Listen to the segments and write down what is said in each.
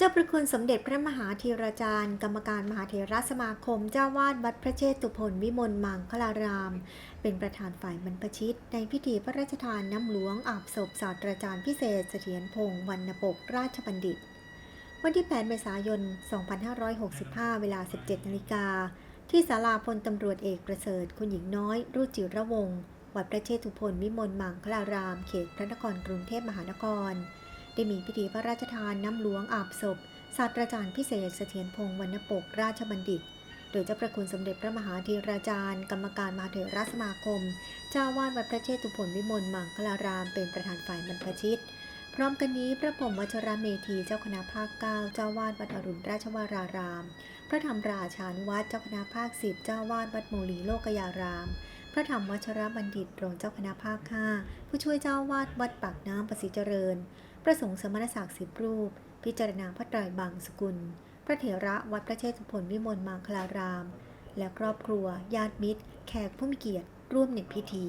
เจ้าประคุณสมเด็จพระมหาธีราจารย์ กรรมการมหาเถรสมาคม เจ้าวาดวัดพระเชตุพนวิมลมังคลาราม เป็นประธานฝ่ายบรรพชิต ในพิธีพระราชทานน้ำหลวงอาบศพศาสตราจารย์พิเศษเสถียรพงศ์วรรณปกราชบัณฑิต วันที่ 8 เมษายน 2565 เวลา 17นาฬิกาที่ศาลาพลตำรวจเอกประเสริฐ คุณหญิงน้อย รุจิระวงศ์วัดพระเชตุพนวิมลมังคลาราม เขตพระนครกรุงเทพมหานคร ได้มีพิธีพระราชทานน้ำหลวงอาบศพ ศาสตราจารย์พิเศษเสถียรพงศ์วรรณปกราชบัณฑิต โดยเจ้าประคุณสมเด็จพระมหาธีราจารย์ กรรมการมหาเถรสมาคม เจ้าวาดวัดพระเชตุพนวิมลมังคลาราม เป็นประธานฝ่ายบรรพชิต พร้อมกันนี้พระพรหมวัชรเมธีเจ้าคณะภาค9เจ้าวาดวัดอรุณราชวราราม พระธรรมราชานุวัตรเจ้าคณะภาค10เจ้าวาดวัดโมลีโลกยารามพระธรรมวัชรบัณฑิตรองเจ้าคณะภาค 5 ผู้ช่วยเจ้าวาดวัดปากน้ำประสิเจริญ พระสงฆ์สมณศักดิ์สิบรูป พิจารณาพระไตรบางสกุล พระเถระวัดพระเชตุพนวิมลมังคลาราม และครอบครัว ญาติมิตร แขกผู้มีเกียรติร่วมในพิธี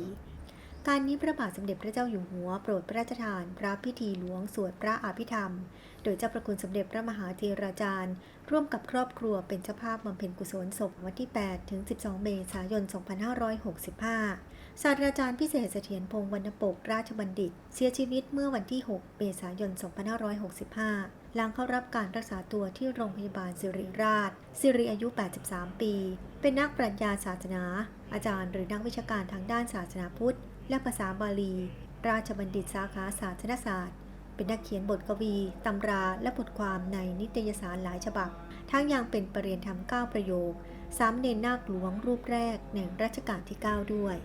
การนี้พระบาทสมเด็จพระเจ้าอยู่หัวโปรดพระราชทาน พระพิธีหลวงสวดพระอภิธรรม โดยเจ้าประคุณสมเด็จพระมหาธีราจารย์ ร่วมกับครอบครัวเป็นเจ้าภาพบำเพ็ญกุศลศพวันที่ 8 ถึง 12 เมษายน 2565 ศาสตราจารย์พิเศษเสถียรพงศ์วรรณปกราชบัณฑิต เสียชีวิตเมื่อวันที่ 6 เมษายน 2565 หลังเข้ารับการรักษาตัวที่โรงพยาบาลสิริราช สิริอายุ 83 ปี เป็นนักปรัชญาศาสนา อาจารย์หรือนักวิชาการทางด้านศาสนาพุทธ และภาษาบาลี ราชบัณฑิตสาขาศาสนศาสตร์ เป็นนักเขียนบทกวี ตำราและบทความในนิตยสารหลายฉบับ ทั้งยังเป็นประเรียนธรรม9ประโยคสามเณรนาคหลวงรูปแรกในรัชกาลที่ 9 ด้วย